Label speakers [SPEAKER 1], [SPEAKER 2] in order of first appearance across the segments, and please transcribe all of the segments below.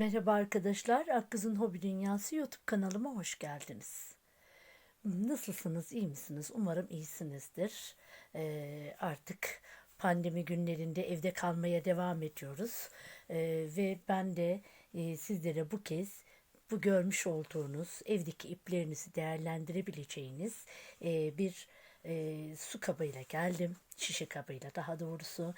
[SPEAKER 1] Merhaba arkadaşlar, Akkız'ın Hobi Dünyası YouTube kanalıma hoş geldiniz. Nasılsınız, iyi misiniz? Umarım iyisinizdir. Ee, artık pandemi günlerinde evde kalmaya devam ediyoruz. Ee, ve ben de e, sizlere bu kez bu görmüş olduğunuz evdeki iplerinizi değerlendirebileceğiniz e, bir e, su kabıyla geldim. Şişe kabıyla daha doğrusu.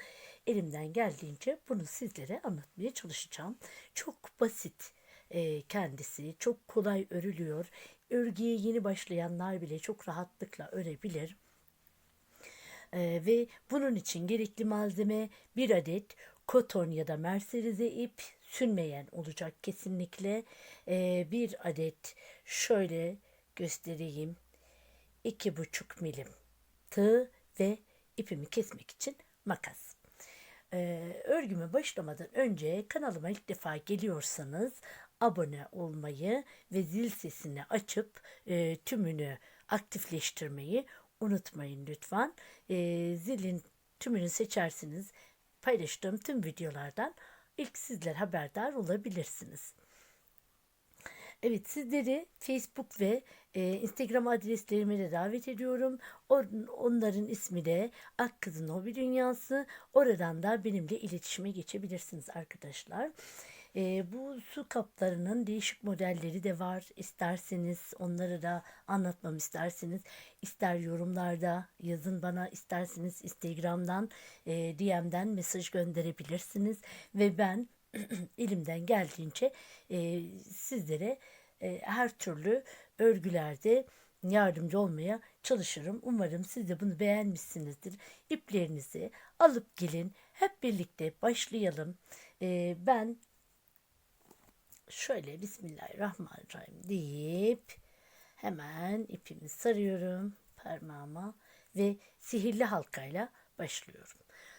[SPEAKER 1] Elimden geldiğince bunu sizlere anlatmaya çalışacağım. Çok basit e, kendisi. Çok kolay örülüyor. Örgüye yeni başlayanlar bile çok rahatlıkla örebilir. Ee, ve bunun için gerekli malzeme bir adet koton ya da merserize ip sünmeyen olacak kesinlikle. Ee, bir adet şöyle göstereyim. iki buçuk milim tığ ve ipimi kesmek için makas. Örgüme başlamadan önce kanalıma ilk defa geliyorsanız abone olmayı ve zil sesini açıp e, tümünü aktifleştirmeyi unutmayın lütfen. E, zilin tümünü seçersiniz. Paylaştığım tüm videolardan ilk sizler haberdar olabilirsiniz. Evet sizleri Facebook ve e, Instagram adreslerime de davet ediyorum. On, onların ismi de Akkız'ın Hobi Dünyası. Oradan da benimle iletişime geçebilirsiniz arkadaşlar. E, bu su kaplarının değişik modelleri de var. İsterseniz onları da anlatmam isterseniz ister yorumlarda yazın bana isterseniz Instagram'dan e, DM'den mesaj gönderebilirsiniz ve ben elimden geldiğince e, sizlere e, her türlü örgülerde yardımcı olmaya çalışırım. Umarım siz de bunu beğenmişsinizdir. İplerinizi alıp gelin. Hep birlikte başlayalım. E, ben şöyle Bismillahirrahmanirrahim deyip hemen ipimi sarıyorum parmağıma ve sihirli halkayla başlıyorum.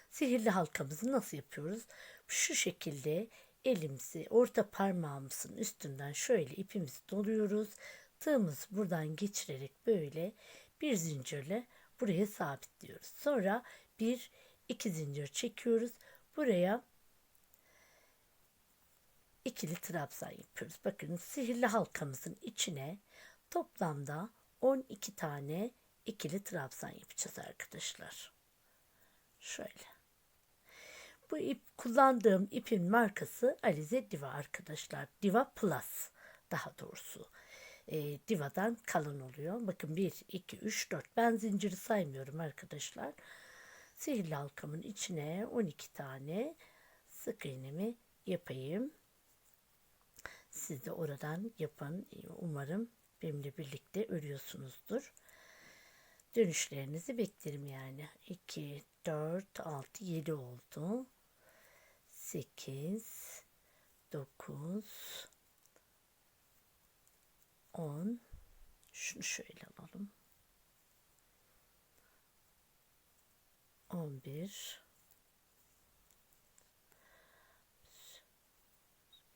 [SPEAKER 1] Sihirli halkamızı nasıl yapıyoruz? Şu şekilde elimizi orta parmağımızın üstünden şöyle ipimizi doluyoruz. Tığımızı buradan geçirerek böyle bir zincirle buraya sabitliyoruz. Sonra bir iki zincir çekiyoruz. Buraya ikili trabzan yapıyoruz. Bakın sihirli halkamızın içine toplamda 12 tane ikili trabzan yapacağız arkadaşlar. Şöyle. Bu ip kullandığım ipin markası Alize Diva arkadaşlar. Diva Plus daha doğrusu. E, Diva'dan kalın oluyor. Bakın 1, 2, 3, 4. Ben zinciri saymıyorum arkadaşlar. Sihirli halkamın içine 12 tane sık iğnemi yapayım. Siz de oradan yapın. Umarım benimle birlikte örüyorsunuzdur. Dönüşlerinizi beklerim yani. 2, 4, 6, 7 oldu. 8, 9, 10. Şunu şöyle alalım. 11,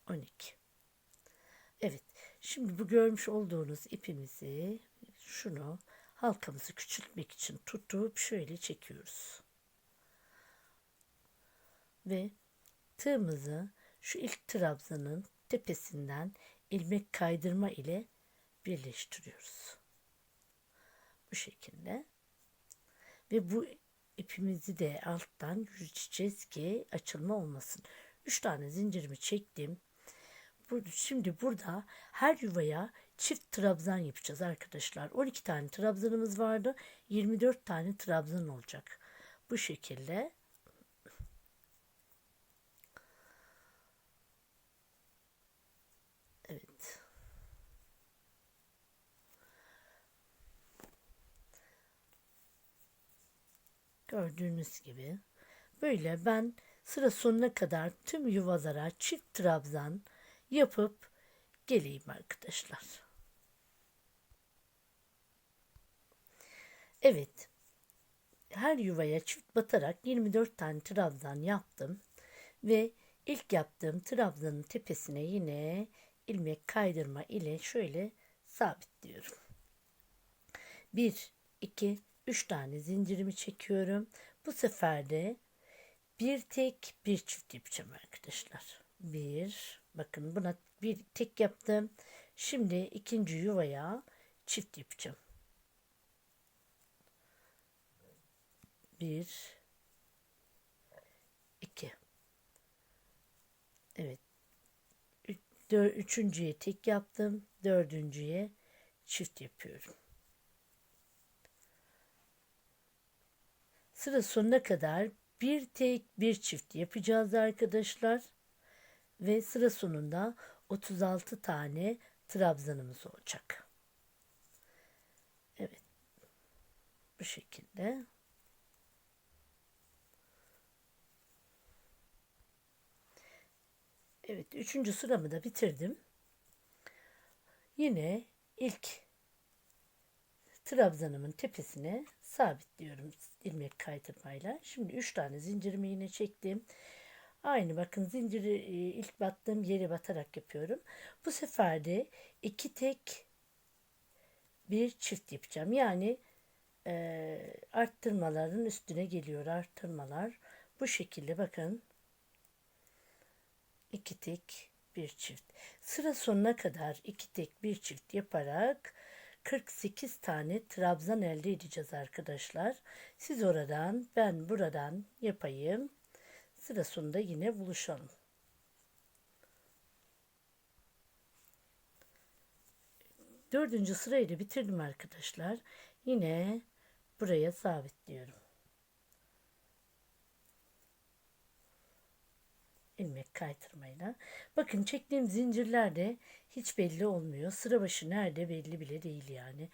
[SPEAKER 1] 12. Evet. Şimdi bu görmüş olduğunuz ipimizi şunu halkamızı küçültmek için tutup şöyle çekiyoruz. Ve tığımızı şu ilk trabzanın tepesinden ilmek kaydırma ile birleştiriyoruz. Bu şekilde. Ve bu ipimizi de alttan yürüteceğiz ki açılma olmasın. 3 tane zincirimi çektim. Şimdi burada her yuvaya çift trabzan yapacağız arkadaşlar. 12 tane trabzanımız vardı. 24 tane trabzan olacak. Bu şekilde Evet. Gördüğünüz gibi böyle ben sıra sonuna kadar tüm yuvalara çift trabzan yapıp geleyim arkadaşlar. Evet. Her yuvaya çift batarak 24 tane trabzan yaptım ve ilk yaptığım trabzanın tepesine yine ilmek kaydırma ile şöyle sabitliyorum. 1 2 3 tane zincirimi çekiyorum. Bu sefer de bir tek bir çift yapacağım arkadaşlar. 1 Bakın buna bir tek yaptım. Şimdi ikinci yuvaya çift yapacağım. Bir, iki. Evet. Üç, dör, üçüncüye tek yaptım. Dördüncüye çift yapıyorum. Sıra sonuna kadar bir tek bir çift yapacağız arkadaşlar. Ve sıra sonunda 36 tane trabzanımız olacak. Evet. Bu şekilde. Evet, üçüncü sıramı da bitirdim. Yine ilk trabzanımın tepesine sabitliyorum ilmek kaydırmayla. Şimdi üç tane zincirimi yine çektim. Aynı bakın zinciri e, ilk battığım yere batarak yapıyorum. Bu sefer de iki tek bir çift yapacağım. Yani e, arttırmaların üstüne geliyor arttırmalar. Bu şekilde bakın iki tek bir çift. Sıra sonuna kadar iki tek bir çift yaparak 48 tane trabzan elde edeceğiz arkadaşlar. Siz oradan ben buradan yapayım. Sıra sonunda yine buluşalım. Dördüncü sırayı da bitirdim arkadaşlar. Yine buraya sabitliyorum. İlmek kaydırmayla. Bakın çektiğim zincirlerde hiç belli olmuyor. Sıra başı nerede belli bile değil yani.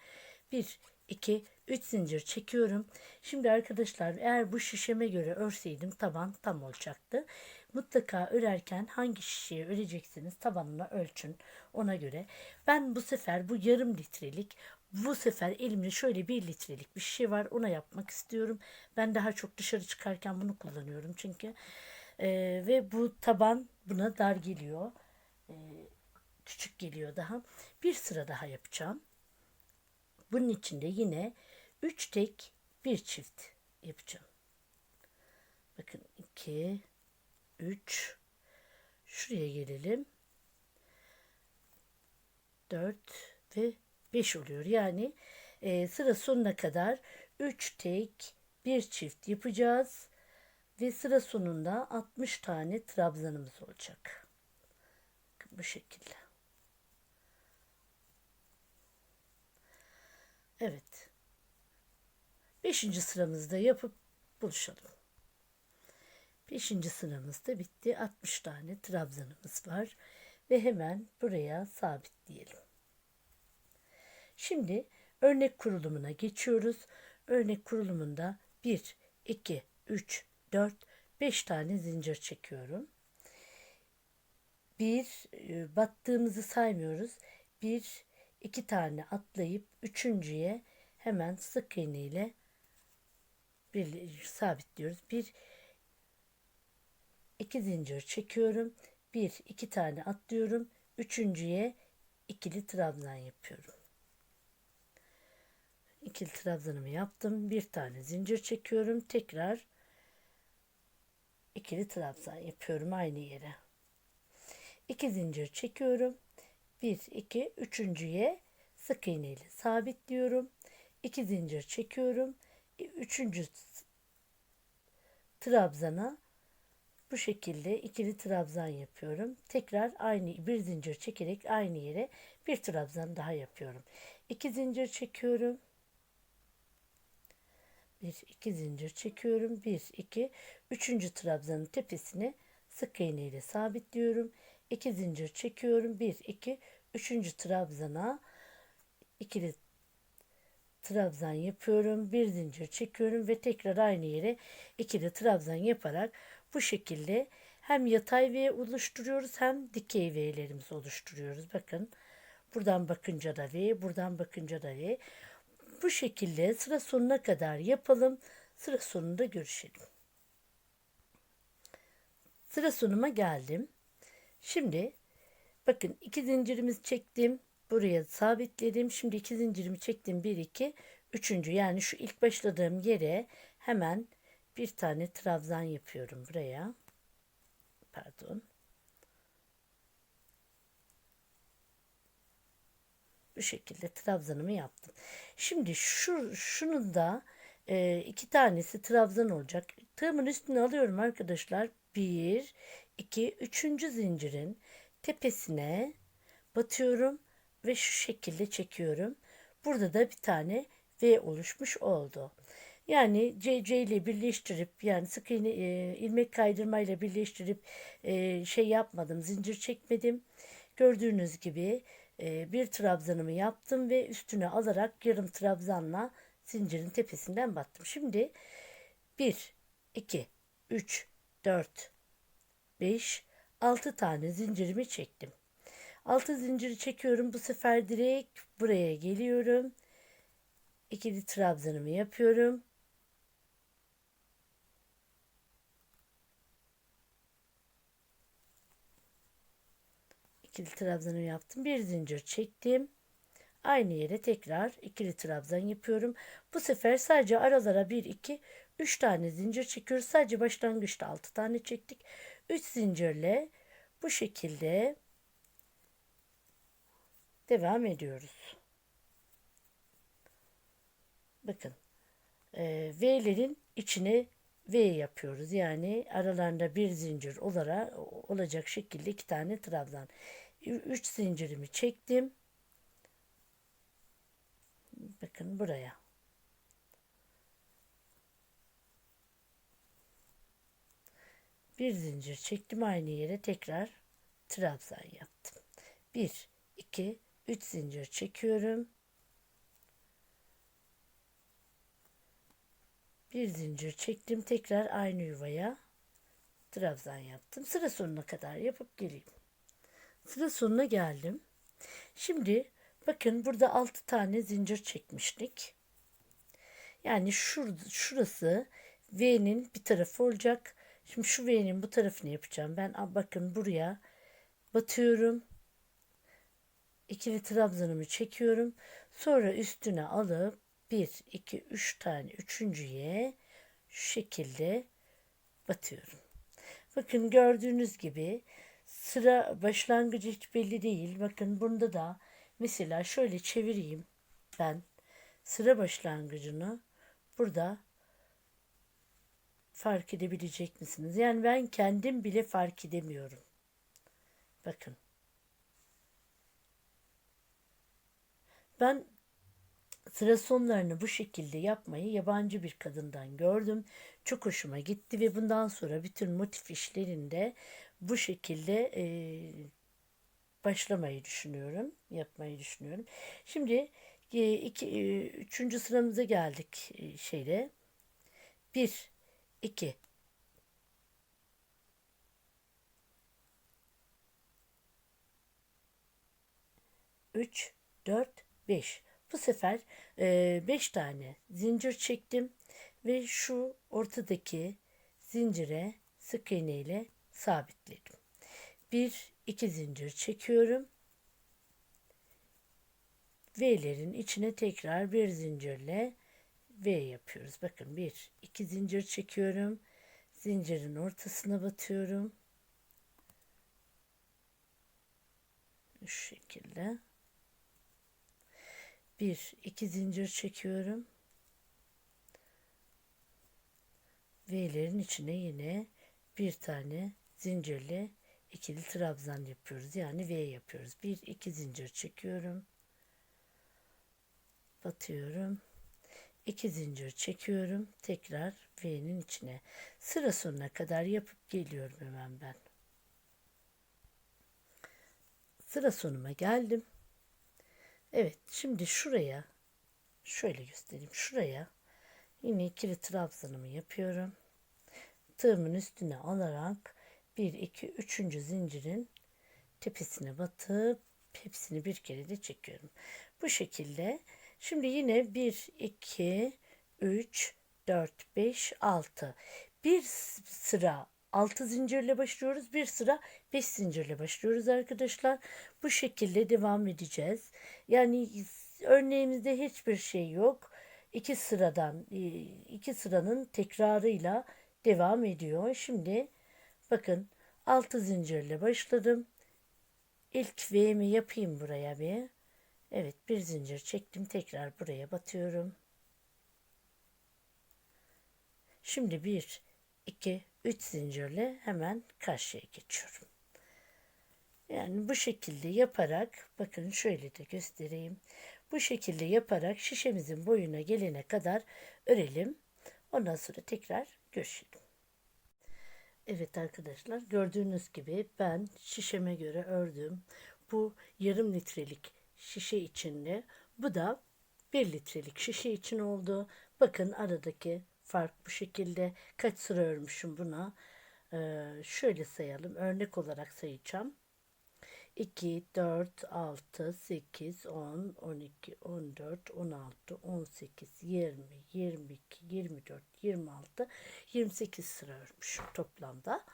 [SPEAKER 1] 1, 2, 3 zincir çekiyorum. Şimdi arkadaşlar eğer bu şişeme göre örseydim taban tam olacaktı. Mutlaka örerken hangi şişeye öreceksiniz tabanına ölçün ona göre. Ben bu sefer bu yarım litrelik bu sefer elimde şöyle bir litrelik bir şişe var ona yapmak istiyorum. Ben daha çok dışarı çıkarken bunu kullanıyorum çünkü. Ee, ve bu taban buna dar geliyor. Ee, küçük geliyor daha. Bir sıra daha yapacağım. Bunun içinde yine 3 tek bir çift yapacağım. Bakın 2 3 şuraya gelelim. 4 ve 5 oluyor. Yani e, sıra sonuna kadar 3 tek bir çift yapacağız. Ve sıra sonunda 60 tane trabzanımız olacak. Bu şekilde. Evet. Beşinci sıramızda yapıp buluşalım. Beşinci sıramız da bitti. 60 tane trabzanımız var. Ve hemen buraya sabitleyelim. Şimdi örnek kurulumuna geçiyoruz. Örnek kurulumunda 1, 2, 3, 4, 5 tane zincir çekiyorum. Bir e, battığımızı saymıyoruz. Bir, iki tane atlayıp üçüncüye hemen sık iğne ile bir sabitliyoruz. Bir, iki zincir çekiyorum. Bir, iki tane atlıyorum. Üçüncüye ikili trabzan yapıyorum. İkili trabzanımı yaptım. Bir tane zincir çekiyorum. Tekrar ikili trabzan yapıyorum aynı yere. İki zincir çekiyorum. Bir, iki, üçüncüye sık iğne ile sabitliyorum. İki zincir çekiyorum. Üçüncü trabzana bu şekilde ikili trabzan yapıyorum. Tekrar aynı bir zincir çekerek aynı yere bir trabzan daha yapıyorum. İki zincir çekiyorum. Bir iki zincir çekiyorum. Bir iki üçüncü trabzanın tepesine sık iğne ile sabitliyorum. İki zincir çekiyorum. Bir iki üçüncü trabzana ikili trabzan yapıyorum. Bir zincir çekiyorum ve tekrar aynı yere ikili trabzan yaparak bu şekilde hem yatay V oluşturuyoruz hem dikey V'lerimizi oluşturuyoruz. Bakın buradan bakınca da V, buradan bakınca da V bu şekilde sıra sonuna kadar yapalım. Sıra sonunda görüşelim. Sıra sonuma geldim. Şimdi bakın iki zincirimiz çektim. Buraya sabitledim. Şimdi iki zincirimi çektim. bir iki üçüncü yani şu ilk başladığım yere hemen bir tane trabzan yapıyorum buraya. Pardon. Bu şekilde trabzanımı yaptım. Şimdi şu şunun da e, iki tanesi trabzan olacak. Tığımın üstüne alıyorum arkadaşlar. Bir, iki, üçüncü zincirin tepesine batıyorum ve şu şekilde çekiyorum. Burada da bir tane V oluşmuş oldu. Yani CC ile birleştirip yani sık iğne e, ilmek kaydırmayla birleştirip e, şey yapmadım, zincir çekmedim. Gördüğünüz gibi e, bir trabzanımı yaptım ve üstüne alarak yarım trabzanla zincirin tepesinden battım. Şimdi 1, 2, 3, 4, 5, 6 tane zincirimi çektim. 6 zinciri çekiyorum. Bu sefer direkt buraya geliyorum. İkili trabzanımı yapıyorum. İkili trabzanı yaptım. Bir zincir çektim. Aynı yere tekrar ikili trabzan yapıyorum. Bu sefer sadece aralara 1 2 3 tane zincir çekiyoruz. Sadece başlangıçta 6 tane çektik. 3 zincirle bu şekilde devam ediyoruz. Bakın e, V'lerin içine V yapıyoruz. Yani aralarında bir zincir olarak olacak şekilde iki tane trabzan. 3 zincirimi çektim. Bakın buraya. Bir zincir çektim aynı yere tekrar trabzan yaptım. 1 2 3 zincir çekiyorum. Bir zincir çektim tekrar aynı yuvaya trabzan yaptım. Sıra sonuna kadar yapıp geleyim. Sıra sonuna geldim. Şimdi bakın burada 6 tane zincir çekmiştik. Yani şur, şurası V'nin bir tarafı olacak. Şimdi şu V'nin bu tarafını yapacağım. Ben bakın buraya batıyorum. İkili trabzanımı çekiyorum. Sonra üstüne alıp 1, 2, 3 tane üçüncüye şu şekilde batıyorum. Bakın gördüğünüz gibi sıra başlangıcı hiç belli değil. Bakın bunda da mesela şöyle çevireyim ben sıra başlangıcını burada fark edebilecek misiniz? Yani ben kendim bile fark edemiyorum. Bakın. Ben sıra sonlarını bu şekilde yapmayı yabancı bir kadından gördüm. Çok hoşuma gitti ve bundan sonra bütün motif işlerinde bu şekilde e, başlamayı düşünüyorum, yapmayı düşünüyorum. Şimdi e, iki, e, üçüncü sıramıza geldik e, şeyle. Bir, iki, üç, dört, beş. Bu sefer 5 e, tane zincir çektim ve şu ortadaki zincire sık iğne ile sabitledim. Bir iki zincir çekiyorum. V'lerin içine tekrar bir zincirle V yapıyoruz. Bakın bir iki zincir çekiyorum. Zincirin ortasına batıyorum. Şu şekilde. Bir iki zincir çekiyorum. V'lerin içine yine bir tane zincirli ikili trabzan yapıyoruz. Yani V yapıyoruz. Bir iki zincir çekiyorum. Batıyorum. iki zincir çekiyorum. Tekrar V'nin içine. Sıra sonuna kadar yapıp geliyorum hemen ben. Sıra sonuma geldim. Evet şimdi şuraya şöyle göstereyim. Şuraya yine ikili trabzanımı yapıyorum. Tığımın üstüne alarak 1 2 3. zincirin tepesine batıp hepsini bir kere de çekiyorum. Bu şekilde şimdi yine 1 2 3 4 5 6 bir sıra 6 zincirle başlıyoruz. Bir sıra 5 zincirle başlıyoruz arkadaşlar. Bu şekilde devam edeceğiz. Yani örneğimizde hiçbir şey yok. İki sıradan e, iki sıranın tekrarıyla devam ediyor. Şimdi bakın 6 zincirle başladım. İlk V'mi yapayım buraya bir. Evet bir zincir çektim tekrar buraya batıyorum. Şimdi bir, iki, üç zincirle hemen karşıya geçiyorum. Yani bu şekilde yaparak bakın şöyle de göstereyim. Bu şekilde yaparak şişemizin boyuna gelene kadar örelim. Ondan sonra tekrar görüşelim. Evet arkadaşlar gördüğünüz gibi ben şişeme göre ördüm. Bu yarım litrelik şişe içinde. Bu da 1 litrelik şişe için oldu. Bakın aradaki fark bu şekilde. Kaç sıra örmüşüm buna. Ee, şöyle sayalım. Örnek olarak sayacağım. 2, 4, 6, 8, 10, 12, 14, 16, 18, 20, 22, 24, 26, 28 sıra örmüşüm toplamda.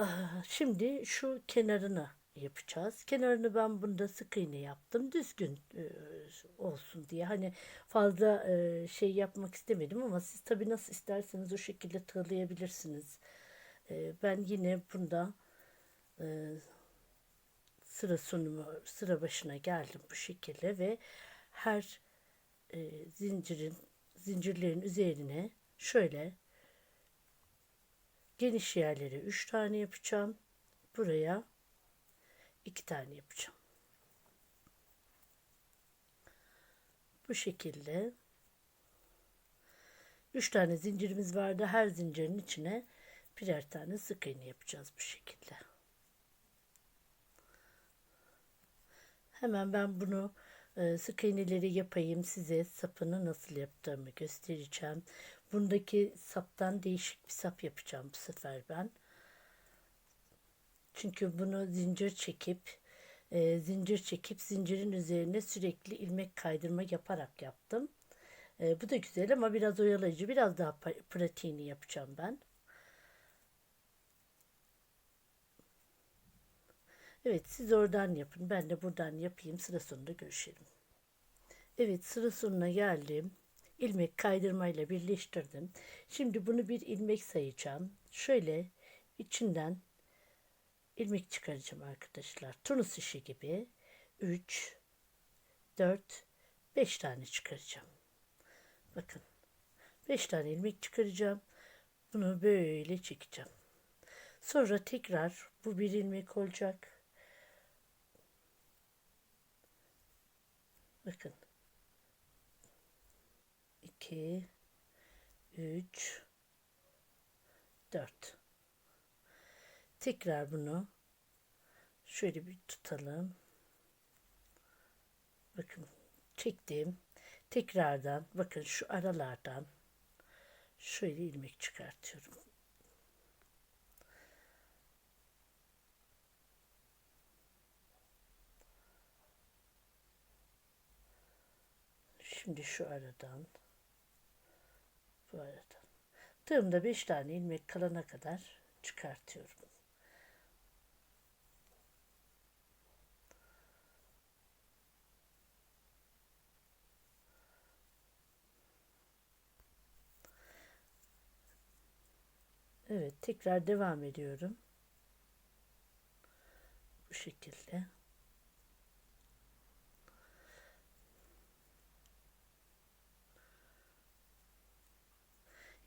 [SPEAKER 1] Ee, şimdi şu kenarını yapacağız. Kenarını ben bunda sık iğne yaptım. Düzgün e, olsun diye. Hani fazla e, şey yapmak istemedim ama siz tabii nasıl isterseniz o şekilde tığlayabilirsiniz. E, ben yine bunda sıra sunumu sıra başına geldim bu şekilde ve her zincirin zincirlerin üzerine şöyle geniş yerlere 3 tane yapacağım. Buraya iki tane yapacağım. Bu şekilde üç tane zincirimiz vardı. Her zincirin içine birer tane sık iğne yapacağız bu şekilde. Hemen ben bunu e, sık iğneleri yapayım size sapını nasıl yaptığımı göstereceğim. Bundaki saptan değişik bir sap yapacağım bu sefer ben. Çünkü bunu zincir çekip e, zincir çekip zincirin üzerine sürekli ilmek kaydırma yaparak yaptım. E, bu da güzel ama biraz oyalayıcı. Biraz daha pratiğini yapacağım ben. Evet siz oradan yapın. Ben de buradan yapayım. Sıra sonunda görüşelim. Evet sıra sonuna geldim. İlmek kaydırmayla birleştirdim. Şimdi bunu bir ilmek sayacağım. Şöyle içinden ilmek çıkaracağım arkadaşlar. Tunus işi gibi 3 4 5 tane çıkaracağım. Bakın 5 tane ilmek çıkaracağım. Bunu böyle çekeceğim. Sonra tekrar bu bir ilmek olacak. Bakın 2 3 4 Tekrar bunu şöyle bir tutalım. Bakın çektim. Tekrardan bakın şu aralardan şöyle ilmek çıkartıyorum. Şimdi şu aradan bu aradan tığımda 5 tane ilmek kalana kadar çıkartıyorum. Evet tekrar devam ediyorum. Bu şekilde.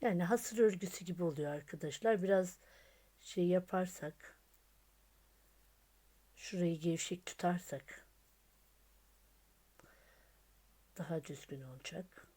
[SPEAKER 1] Yani hasır örgüsü gibi oluyor arkadaşlar. Biraz şey yaparsak şurayı gevşek tutarsak daha düzgün olacak.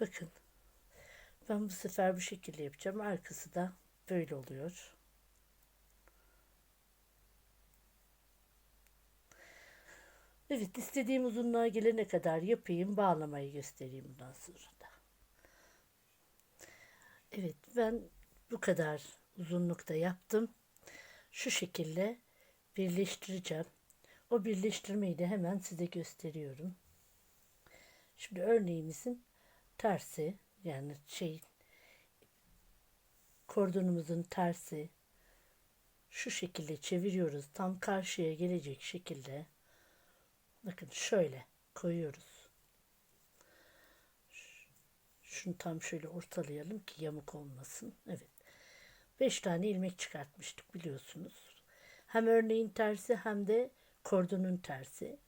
[SPEAKER 1] Bakın. Ben bu sefer bu şekilde yapacağım. Arkası da böyle oluyor. Evet istediğim uzunluğa gelene kadar yapayım. Bağlamayı göstereyim bundan sonra da. Evet ben bu kadar uzunlukta yaptım. Şu şekilde birleştireceğim. O birleştirmeyi de hemen size gösteriyorum. Şimdi örneğimizin tersi yani şey kordonumuzun tersi şu şekilde çeviriyoruz. Tam karşıya gelecek şekilde bakın şöyle koyuyoruz. Şunu tam şöyle ortalayalım ki yamuk olmasın. Evet. 5 tane ilmek çıkartmıştık biliyorsunuz. Hem örneğin tersi hem de kordonun tersi.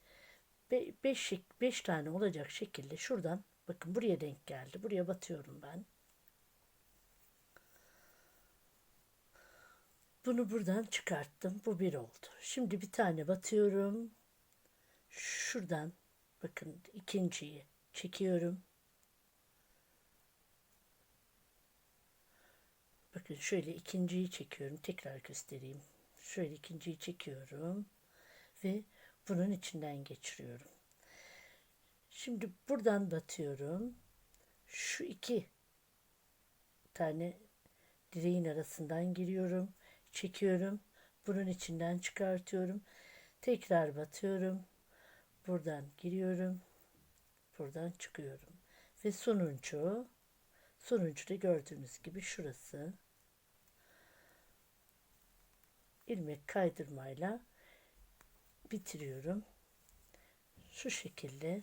[SPEAKER 1] 5 5 tane olacak şekilde şuradan bakın buraya denk geldi. Buraya batıyorum ben. Bunu buradan çıkarttım. Bu bir oldu. Şimdi bir tane batıyorum. Şuradan bakın ikinciyi çekiyorum. Bakın şöyle ikinciyi çekiyorum. Tekrar göstereyim. Şöyle ikinciyi çekiyorum. Ve bunun içinden geçiriyorum. Şimdi buradan batıyorum. Şu iki tane direğin arasından giriyorum. Çekiyorum. Bunun içinden çıkartıyorum. Tekrar batıyorum. Buradan giriyorum. Buradan çıkıyorum. Ve sonuncu sonuncu da gördüğünüz gibi şurası ilmek kaydırmayla bitiriyorum. Şu şekilde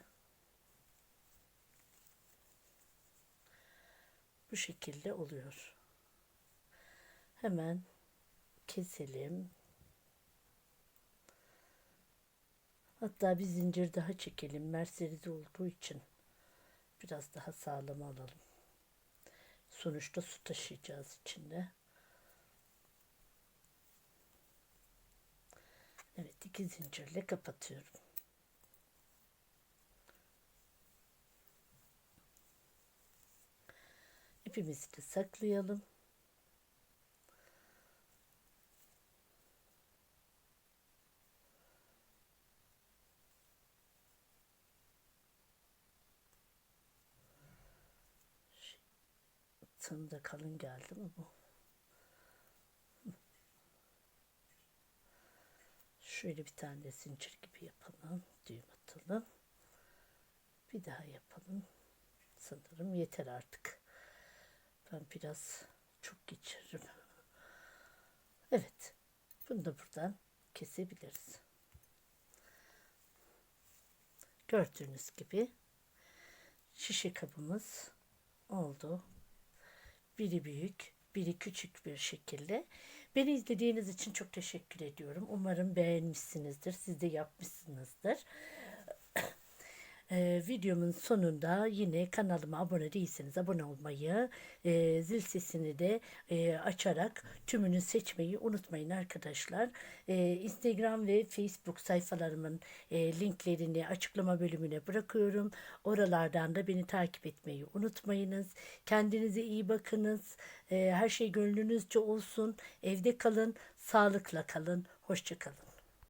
[SPEAKER 1] bu şekilde oluyor. Hemen keselim. Hatta bir zincir daha çekelim. Mercedes olduğu için biraz daha sağlam alalım. Sonuçta su taşıyacağız içinde. Evet iki zincirle kapatıyorum. İpimizi de saklayalım. Tığım da kalın geldi mi bu? Şöyle bir tane de zincir gibi yapalım. Düğüm atalım. Bir daha yapalım. Sanırım yeter artık. Ben biraz çok geçiririm. Evet. Bunu da buradan kesebiliriz. Gördüğünüz gibi şişe kabımız oldu. Biri büyük, biri küçük bir şekilde. Beni izlediğiniz için çok teşekkür ediyorum. Umarım beğenmişsinizdir. Siz de yapmışsınızdır. Ee, videomun sonunda yine kanalıma abone değilseniz abone olmayı, e, zil sesini de e, açarak tümünü seçmeyi unutmayın arkadaşlar. E, Instagram ve Facebook sayfalarımın e, linklerini açıklama bölümüne bırakıyorum. Oralardan da beni takip etmeyi unutmayınız. Kendinize iyi bakınız. E, her şey gönlünüzce olsun. Evde kalın, sağlıkla kalın. Hoşçakalın.